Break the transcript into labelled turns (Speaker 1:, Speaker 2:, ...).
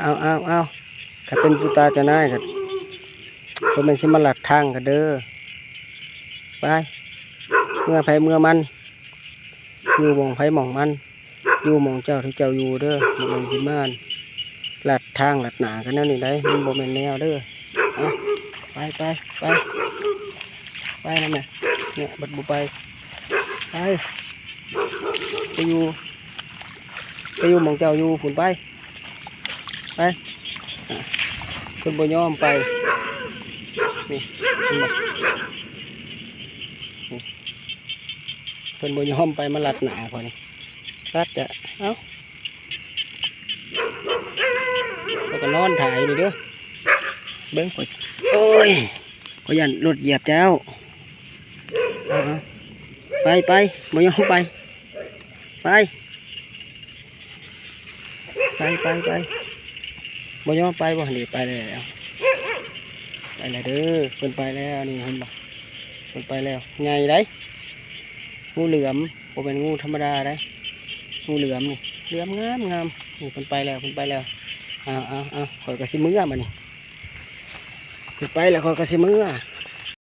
Speaker 1: เอาเอาเอาถ้าเป็นปูตาจะนายกันผมเป็นสิมาหลัดทางกันเด้อไปเมื่อไผเมื่อมัน อยู่มองไผหมองมัน อยู่มองเจ้าที่เจ้าอยู่เด้อบ่แม่นสิมานหลัดทางหลัดหนากันแนวนี้ได้มันบ่แม่นแนวเด้อเอาไปไปไปไปนั่นน่ะเนี่ยบัดบ่ไปไปไปอยู่ไปอยู่มองเจ้าอยู่ฝุ่นไป ไปอะเพิ่นบ่ยอมไป นี่นบ่นี่เพิ่นบ่ยอมไปมาลัดหนาพอนี่ลัดจะเอ้าแล้วก็นอนถ่ายนี่เด้อเบิ่งข่อยโอ้ยข่อยยันรถเหยียบเจ้า ไปไปบ่ยอมไป ไป ไปไปไป บ่ยอมไปบ่หนีไปแล้วไปแล้วเด้อเพิ่นไปแล้วนี่เห็นบ่เพิ่นไปแล้วไงได้งูเหลือมบ่เป็นงูธรรมดาได้งูเหลือมนี่เหลือมงามงามนี่เพิ่นไปแล้วเพิ่นไปแล้วเอาเอาเอาข่อยก็สิมือมานี่เพิ่นไปแล้วข่อยก็สิมือ